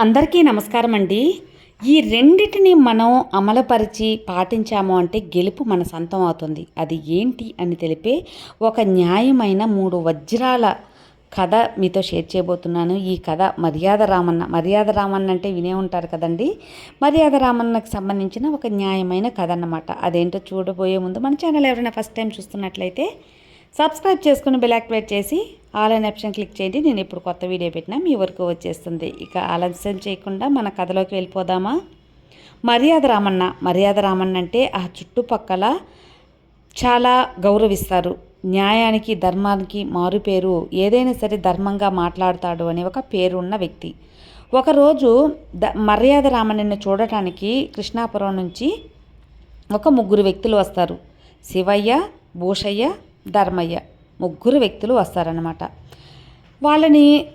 అందరికీ నమస్కారం అండి. ఈ రెండిటిని మనం అమలుపరిచి పాటించాము అంటే గెలుపు మన సొంతం అవుతుంది. అది ఏంటి అని తెలిపే ఒక న్యాయమైన మూడు వజ్రాల కథ మీతో షేర్ చేయబోతున్నాను. ఈ కథ మర్యాద రామన్న. మర్యాద రామన్న అంటే వినే ఉంటారు కదండి. మర్యాద రామన్నకు సంబంధించిన ఒక న్యాయమైన కథ అన్నమాట. అదేంటో చూడబోయే ముందు మన ఛానల్ ఎవరైనా ఫస్ట్ టైం చూస్తున్నట్లయితే సబ్స్క్రైబ్ చేసుకుని బెల్ యాక్టివేట్ చేసి ఆల్ అనే ఆప్షన్ క్లిక్ చేయండి. నేను ఇప్పుడు కొత్త వీడియో పెట్టినా మీ వరకు వచ్చేస్తుంది. ఇక ఆలస్యం చేయకుండా మన కథలోకి వెళ్ళిపోదామా? మర్యాద రామన్న మర్యాద రామన్న అంటే ఆ చుట్టుపక్కల చాలా గౌరవిస్తారు. న్యాయానికి ధర్మానికి మారుపేరు ఏదైనా సరే ధర్మంగా మాట్లాడతాడు అనే ఒక పేరున్న వ్యక్తి. ఒకరోజు ద మర్యాద రామన్నని చూడటానికి కృష్ణాపురం నుంచి ఒక ముగ్గురు వ్యక్తులు వస్తారు. శివయ్య భూషయ్య ధర్మయ్య. ముగ్గురు వ్యక్తులు వస్తారనమాట వాళ్ళని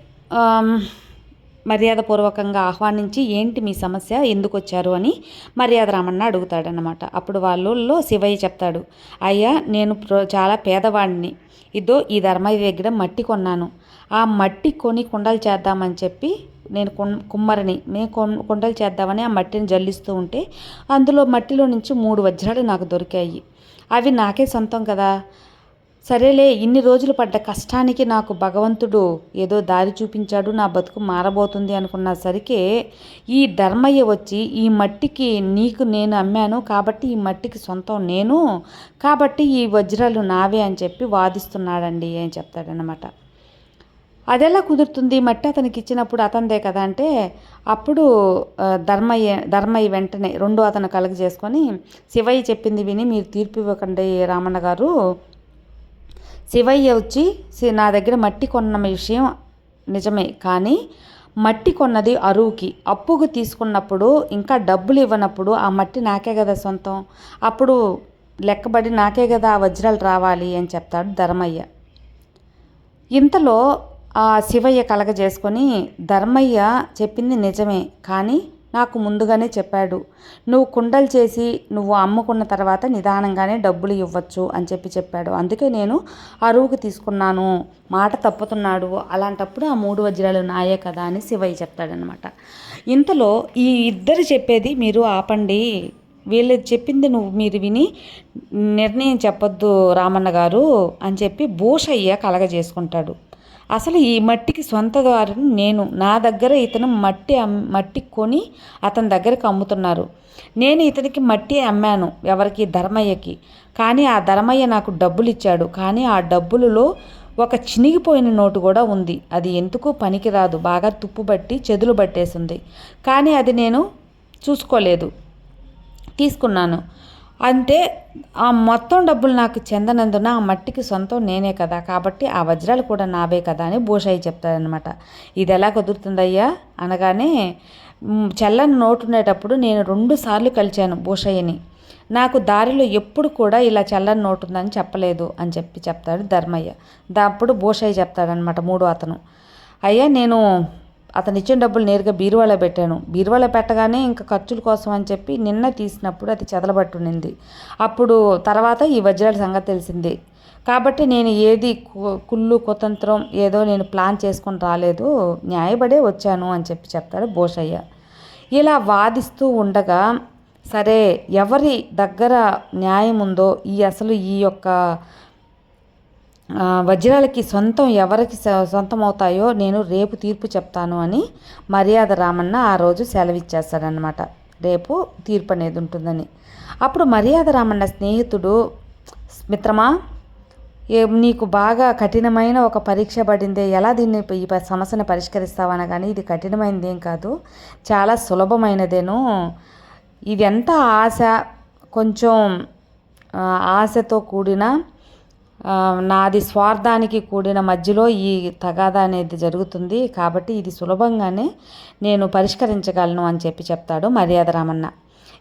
మర్యాదపూర్వకంగా ఆహ్వానించి ఏంటి మీ సమస్య ఎందుకు వచ్చారు అని మర్యాద రామన్న అడుగుతాడనమాట అప్పుడు వాళ్ళల్లో శివయ్య చెప్తాడు అయ్యా నేను చాలా పేదవాడిని ఇదో ఈ ధర్మయ్య దగ్గర మట్టి కొన్నాను. ఆ మట్టి కొని కుండలు చేద్దామని చెప్పి నేను కుం- కుమ్మరిని మేము కుండలు చేద్దామని ఆ మట్టిని జల్లిస్తూ ఉంటే అందులో మట్టిలో నుంచి మూడు వజ్రాలు నాకు దొరికాయి. అవి నాకే సొంతం కదా. సరేలే ఇన్ని రోజులు పడ్డ కష్టానికి నాకు భగవంతుడు ఏదో దారి చూపించాడు నా బతుకు మారబోతుంది అనుకున్న సరికే ఈ ధర్మయ్య వచ్చి ఈ మట్టికి నీకు నేను అమ్మాను కాబట్టి ఈ మట్టికి సొంతం నేను కాబట్టి ఈ వజ్రాలు నావే అని చెప్పి వాదిస్తున్నాడండి అని చెప్తాడనమాట అదెలా కుదురుతుంది? మట్టి అతనికి ఇచ్చినప్పుడు అతనిదే కదా అంటే అప్పుడు ధర్మయ్య ధర్మయ్య వెంటనే రెండు అతను కలగ చేసుకొని శివయ్య చెప్పింది విని మీరు తీర్పు ఇవ్వకండి రామన్న గారు శివయ్య వచ్చి "సి- నా దగ్గర మట్టి కొన్న విషయం నిజమే కానీ మట్టి కొన్నది అరువుకి. అప్పుకు తీసుకున్నప్పుడు ఇంకా డబ్బులు ఇవ్వనప్పుడు ఆ మట్టి నాకే కదా సొంతం. అప్పుడు లెక్కబడి నాకే కదా ఆ వజ్రాలు రావాలి అని చెప్తాడు ధర్మయ్య. ఇంతలో ఆ శివయ్య కలగజేసుకొని ధర్మయ్య చెప్పింది నిజమే కానీ నాకు ముందుగానే చెప్పాడు. నువ్వు కుండలు చేసి నువ్వు అమ్ముకున్న తర్వాత నిదానంగానే డబ్బులు ఇవ్వచ్చు అని చెప్పి చెప్పాడు. అందుకే నేను అరువుకు తీసుకున్నాను. మాట తప్పుతున్నాడు. అలాంటప్పుడు ఆ మూడు వజ్రాలు నాయే కదా అని శివయ్య చెప్తాడనమాట ఇంతలో ఈ ఇద్దరు చెప్పేది మీరు ఆపండి. వీళ్ళు చెప్పింది నువ్వు మీరు విని నిర్ణయం చెప్పొద్దు రామన్న గారు అని చెప్పి భూషయ్య కలగజేసుకుంటాడు. అసలు ఈ మట్టికి సొంత సొంతదారుని నేను. నా దగ్గర ఇతను మట్టి మట్టి కొని అతని దగ్గరికి అమ్ముతున్నారు. నేను ఇతనికి మట్టి అమ్మాను ఎవరికి? ధర్మయ్యకి. కానీ ఆ ధర్మయ్య నాకు డబ్బులు ఇచ్చాడు కానీ ఆ డబ్బులలో ఒక చినిగిపోయిన నోటు కూడా ఉంది. అది ఎందుకు పనికిరాదు. బాగా తుప్పు బట్టి చెదులు పట్టేసింది. కానీ అది నేను చూసుకోలేదు. తీసుకున్నాను. అంటే ఆ మొత్తం డబ్బులు నాకు చెందనందున ఆ మట్టికి సొంతం నేనే కదా. కాబట్టి ఆ వజ్రాలు కూడా నావే కదా అని భూషయ్య చెప్తాడనమాట ఇది ఎలా కుదురుతుందయ్యా? అనగానే చల్లని నోటు ఉండేటప్పుడు నేను రెండు సార్లు కలిచాను భూషయ్యని. నాకు దారిలో ఎప్పుడు కూడా ఇలా చల్లని నోటు ఉందని చెప్పలేదు అని చెప్పి చెప్తాడు ధర్మయ్య. దా అప్పుడు భూషయ్య చెప్తాడనమాట మూడో అతను. అయ్యా నేను అతను ఇచ్చిన డబ్బులు నేరుగా బీరువాలో పెట్టాను. బీరువాలో పెట్టగానే ఇంకా ఖర్చుల కోసం అని చెప్పి నిన్న తీసినప్పుడు అది చెదలబట్టునింది. అప్పుడు తర్వాత ఈ వజ్రాల సంగతి తెలిసింది. కాబట్టి నేను ఏది కు- కుళ్ళు కుతంత్రం ఏదో నేను ప్లాన్ చేసుకొని రాలేదు. న్యాయపడే వచ్చాను అని చెప్పి చెప్తాడు భోషయ్య ఇలా వాదిస్తూ ఉండగా సరే ఎవరి దగ్గర న్యాయం ఉందో ఈ అసలు ఈ యొక్క వజ్రాలకి సొంతం ఎవరికి సొ- సొంతం అవుతాయో నేను రేపు తీర్పు చెప్తాను అని మర్యాద రామన్న ఆ రోజు సెలవిచ్చేస్తాడనమాట రేపు తీర్పు అనేది ఉంటుందని. అప్పుడు మర్యాద రామన్న స్నేహితుడు మిత్రమా ఏ నీకు బాగా కఠినమైన ఒక పరీక్ష పడిందే ఎలా దీన్ని ఈ సమస్యను పరిష్కరిస్తావన? కానీ ఇది కఠినమైనది ఏం కాదు. చాలా సులభమైనదేను. ఇది ఎంత ఆశ? కొంచెం ఆశతో కూడిన నాది స్వార్థానికి కూడిన మధ్యలో ఈ తగాదా అనేది జరుగుతుంది. కాబట్టి ఇది సులభంగానే నేను పరిష్కరించగలను అని చెప్పి చెప్తాడు మర్యాద రామన్న.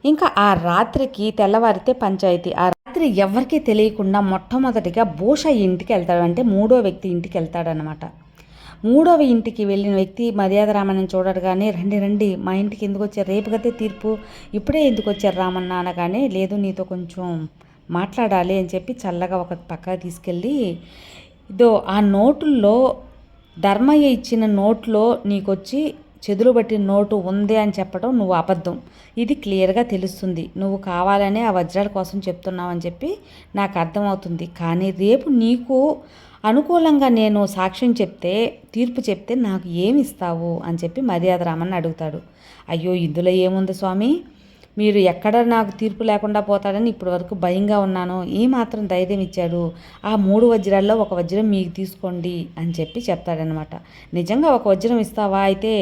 ఇంకా ఆ రాత్రికి తెల్లవారితే పంచాయతీ. ఆ రాత్రి ఎవరికీ తెలియకుండా మొట్టమొదటిగా భూష ఇంటికి వెళ్తాడు. అంటే మూడో వ్యక్తి ఇంటికి వెళ్తాడనమాట మూడవ ఇంటికి వెళ్ళిన వ్యక్తి మర్యాద రామన్నని చూడగానే రండి రండి మా ఇంటికి ఎందుకు వచ్చారు? రేపు కదే తీర్పు. ఇప్పుడే ఎందుకు వచ్చారు రామన్న? అనగానే లేదు నీతో కొంచెం మాట్లాడాలి అని చెప్పి చల్లగా ఒక పక్క తీసుకెళ్ళి ఇదో ఆ నోటుల్లో ధర్మయ్య ఇచ్చిన నోట్లో నీకొచ్చి చెదులు బట్టి నోటు ఉంది అని చెప్పడం నువ్వు అబద్ధం. ఇది క్లియర్గా తెలుస్తుంది. నువ్వు కావాలనే ఆ వజ్రాల కోసం చెప్తున్నావు అని చెప్పి నాకు అర్థమవుతుంది. కానీ రేపు నీకు అనుకూలంగా నేను సాక్ష్యం చెప్తే తీర్పు చెప్తే నాకు ఏమి ఇస్తావు? అని చెప్పి మర్యాద రామని అడుగుతాడు. అయ్యో ఇందులో ఏముంది స్వామి? మీరు ఎక్కడ నాకు తీర్పు లేకుండా పోతాడని ఇప్పటి వరకు భయంగా ఉన్నాను. ఏమాత్రం మాత్రం ధైర్యం ఇచ్చాడు. ఆ మూడు వజ్రాల్లో ఒక వజ్రం మీకు తీసుకోండి అని చెప్పి చెప్తాడనమాట నిజంగా ఒక వజ్రం ఇస్తావా? అయితే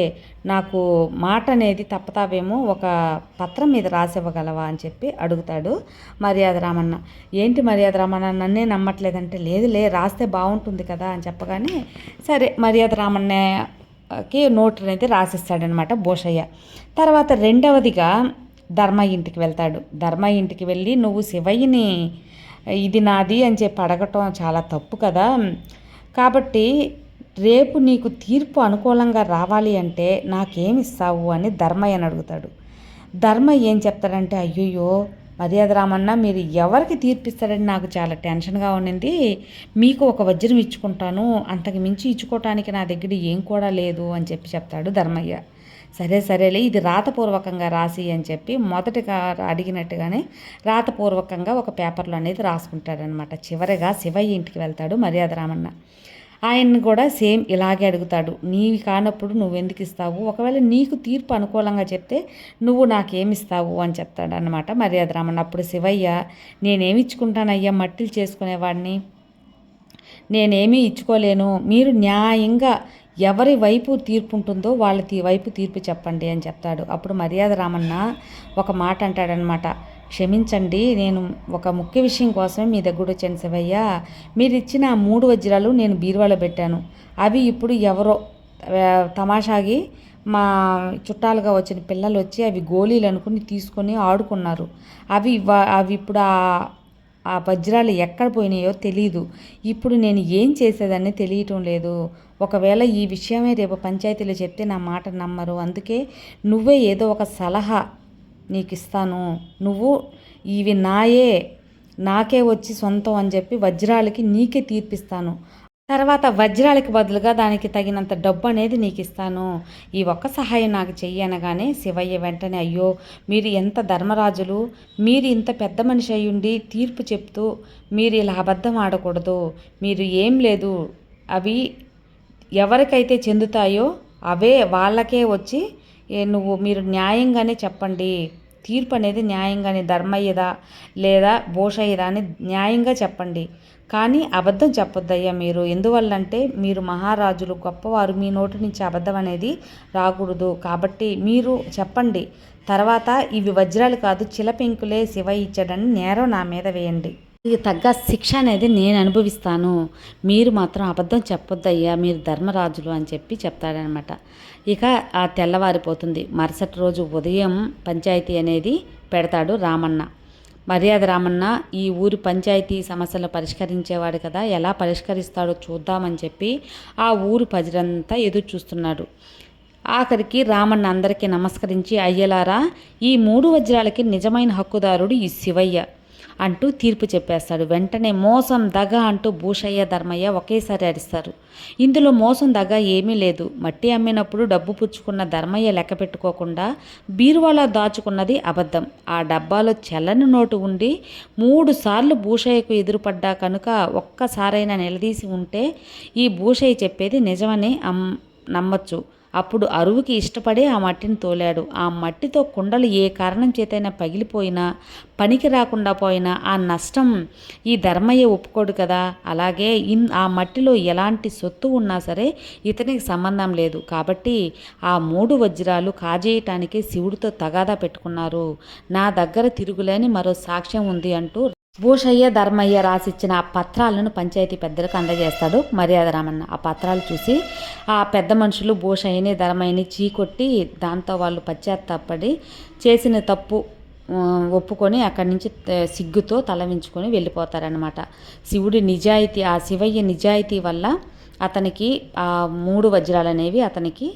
నాకు మాట అనేది తప్పతావేమో ఒక పత్రం మీద రాసివ్వగలవా అని చెప్పి అడుగుతాడు మర్యాద రామన్న ఏంటి మర్యాద రామన్న నన్నే నమ్మట్లేదంటే లేదు లే రాస్తే బాగుంటుంది కదా అని చెప్పగానే సరే మర్యాద రామన్నకి నోట్ అనేది రాసిస్తాడనమాట భూషయ్య తర్వాత రెండవదిగా ధర్మ ఇంటికి వెళ్తాడు. ధర్మ ఇంటికి వెళ్ళి నువ్వు శివయ్యని ఇది నాది అని చెప్పి అడగటం చాలా తప్పు కదా. కాబట్టి రేపు నీకు తీర్పు అనుకూలంగా రావాలి అంటే నాకేమిస్తావు అని ధర్మయ్యని అడుగుతాడు. ధర్మయ్య ఏం చెప్తాడంటే అయ్యయ్యో మర్యాద రామన్న మీరు ఎవరికి తీర్పిస్తారని నాకు చాలా టెన్షన్గా ఉండింది మీకు ఒక వజ్రం ఇచ్చుకుంటాను. అంతకు మించి ఇచ్చుకోవటానికి నా దగ్గర ఏం కూడా లేదు అని చెప్పి చెప్తాడు ధర్మయ్య. సరే సరేలే ఇది రాతపూర్వకంగా రాసి అని చెప్పి మొదటగా అడిగినట్టుగానే రాతపూర్వకంగా ఒక పేపర్లో అనేది రాసుకుంటాడనమాట. చివరిగా శివయ్య ఇంటికి వెళ్తాడు మర్యాద రామన్న. ఆయన్ని కూడా సేమ్ ఇలాగే అడుగుతాడు నీవి కానప్పుడు నువ్వు ఎందుకు ఇస్తావు? ఒకవేళ నీకు తీర్పు అనుకూలంగా చెప్తే నువ్వు నాకేమిస్తావు? అని చెప్తాడు అనమాట మర్యాద రామన్న. అప్పుడు శివయ్య నేనేమిచ్చుకుంటానయ్యా మట్టిలు చేసుకునేవాడిని? నేనేమీ ఇచ్చుకోలేను. మీరు న్యాయంగా ఎవరి వైపు తీర్పు ఉంటుందో వాళ్ళ తీ వైపు తీర్పు చెప్పండి అని చెప్తాడు. అప్పుడు మర్యాద రామన్న ఒక మాట అంటాడనమాట క్షమించండి నేను ఒక ముఖ్య విషయం కోసమే మీ దగ్గర వచ్చాను శివయ్య. మీరు ఇచ్చిన ఆ మూడు వజ్రాలు నేను బీరువాలో పెట్టాను. అవి ఇప్పుడు ఎవరో తమాషాగి మా చుట్టాలుగా వచ్చిన పిల్లలు వచ్చి అవి గోళీలు అనుకుని తీసుకొని ఆడుకున్నారు. అవి అవి ఇప్పుడు ఆ ఆ వజ్రాలు ఎక్కడ పోయినాయో తెలియదు ఇప్పుడు నేను ఏం చేసేదాన్ని తెలియటం లేదు. ఒకవేళ ఈ విషయమే రేపు పంచాయతీలో చెప్తే నా మాట నమ్మరు. అందుకే నువ్వే ఏదో ఒక సలహా నీకు ఇస్తాను నువ్వు ఇవి నాయే నాకే వచ్చి సొంతం అని చెప్పి వజ్రాలకి నీకే తీర్పిస్తాను. తర్వాత వజ్రాలకి బదులుగా దానికి తగినంత డబ్బు అనేది నీకు ఇస్తాను. ఈ ఒక్క సహాయం నాకు చెయ్యనగానే శివయ్య వెంటనే అయ్యో మీరు ఎంత ధర్మరాజులు మీరు ఇంత పెద్ద మనిషి అయ్యుండి తీర్పు చెప్తూ మీరు ఇలా అబద్ధం ఆడకూడదు మీరు ఏం లేదు అవి ఎవరికైతే చెందుతాయో అవే వాళ్ళకే వచ్చి నువ్వు మీరు న్యాయంగానే చెప్పండి తీర్పు అనేది న్యాయంగానే ధర్మయ్యదా లేదా భోషయ్యదా అని న్యాయంగా చెప్పండి. కానీ అబద్ధం చెప్పొద్దయ్యా మీరు. ఎందువల్లంటే మీరు మహారాజులు గొప్పవారు. మీ నోటి నుంచి అబద్ధం అనేది రాకూడదు. కాబట్టి మీరు చెప్పండి. తర్వాత ఇవి వజ్రాలు కాదు చిలపెంకులే శివ ఇచ్చాడని నేరం నా మీద వేయండి. ఇది తగ్గ శిక్ష అనేది నేను అనుభవిస్తాను. మీరు మాత్రం అబద్ధం చెప్పొద్దయ్యా మీరు ధర్మరాజులు అని చెప్పి చెప్తాడనమాట. ఇక ఆ తెల్లవారిపోతుంది. మరుసటి రోజు ఉదయం పంచాయతీ అనేది పెడతాడు రామన్న. మర్యాద రామన్న ఈ ఊరి పంచాయతీ సమస్యలు పరిష్కరించేవాడు కదా ఎలా పరిష్కరిస్తాడో చూద్దామని చెప్పి ఆ ఊరు ప్రజలంతా ఎదురు చూస్తున్నాడు. ఆఖరికి రామన్న అందరికీ నమస్కరించి అయ్యలారా ఈ మూడు వజ్రాలకి నిజమైన హక్కుదారుడు ఈ శివయ్య. అంటూ తీర్పు చెప్పేస్తాడు. వెంటనే మోసం దగ అంటూ భూషయ్య ధర్మయ్య ఒకేసారి అరిస్తారు. ఇందులో మోసం దగ ఏమీ లేదు. మట్టి అమ్మినప్పుడు డబ్బు పుచ్చుకున్న ధర్మయ్య లెక్క పెట్టుకోకుండా బీరువాలో దాచుకున్నది అబద్ధం. ఆ డబ్బాలో చెల్లని నోటు ఉండి మూడు సార్లు భూషయ్యకు ఎదురుపడ్డా కనుక ఒక్కసారైనా నిలదీసి ఉంటే ఈ భూషయ్య చెప్పేది నిజమని అమ్ నమ్మచ్చు. అప్పుడు అరువుకి ఇష్టపడే ఆ మట్టిని తోలాడు. ఆ మట్టితో కుండలు ఏ కారణం చేతైనా పగిలిపోయినా పనికి రాకుండా పోయినా ఆ నష్టం ఈ ధర్మయ్య ఒప్పుకోడు కదా. అలాగే ఇన్ ఆ మట్టిలో ఎలాంటి సొత్తు ఉన్నా సరే ఇతనికి సంబంధం లేదు. కాబట్టి ఆ మూడు వజ్రాలు కాజేయటానికి శివుడితో తగాదా పెట్టుకున్నారు. నా దగ్గర తిరుగులేని మరో సాక్ష్యం ఉంది అంటూ భూషయ్య ధర్మయ్య రాసిచ్చిన ఆ పత్రాలను పంచాయతీ పెద్దలకు అందజేస్తాడు మర్యాద రామన్న. ఆ పత్రాలు చూసి ఆ పెద్ద మనుషులు భూషయ్యని ధర్మయ్యని చీకొట్టి దాంతో వాళ్ళు పశ్చాత్తాపడి చేసిన తప్పు ఒప్పుకొని అక్కడి నుంచి సిగ్గుతో తలవించుకొని వెళ్ళిపోతారనమాట శివుడి నిజాయితీ ఆ శివయ్య నిజాయితీ వల్ల అతనికి ఆ మూడు వజ్రాలు అనేవి అతనికి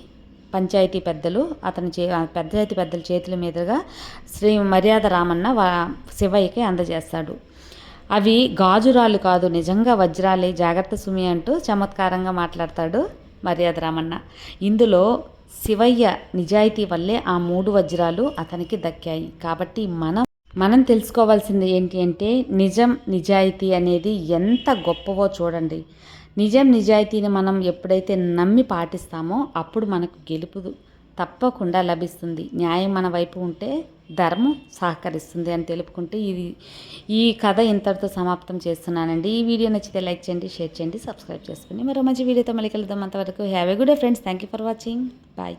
పంచాయతీ పెద్దలు అతని చే పంచాయతీ పెద్దల చేతుల మీదుగా శ్రీ మర్యాద రామన్న శివయ్యకి అందజేస్తాడు. అవి గాజురాలు కాదు నిజంగా వజ్రాలే. జాగ్రత్త సుమి అంటూ చమత్కారంగా మాట్లాడతాడు మర్యాద రామన్న. ఇందులో శివయ్య నిజాయితీ వల్లే ఆ మూడు వజ్రాలు అతనికి దక్కాయి. కాబట్టి మనం మనం తెలుసుకోవాల్సింది ఏంటి అంటే నిజం నిజాయితీ అనేది ఎంత గొప్పవో చూడండి. నిజం నిజాయితీని మనం ఎప్పుడైతే నమ్మి పాటిస్తామో అప్పుడు మనకు గెలుపు తప్పకుండా లభిస్తుంది. న్యాయం మన వైపు ఉంటే ధర్మం సహకరిస్తుంది అని తెలుపుకుంటే ఇది ఈ కథ ఇంతటితో సమాప్తం చేస్తున్నానండి. ఈ వీడియో నచ్చితే లైక్ చేయండి షేర్ చేయండి సబ్స్క్రైబ్ చేసుకోండి మరో మంచి వీడియోతో మళ్ళీ కలుద్దాం. అంతవరకు have a good friends. Thank you for watching. Bye.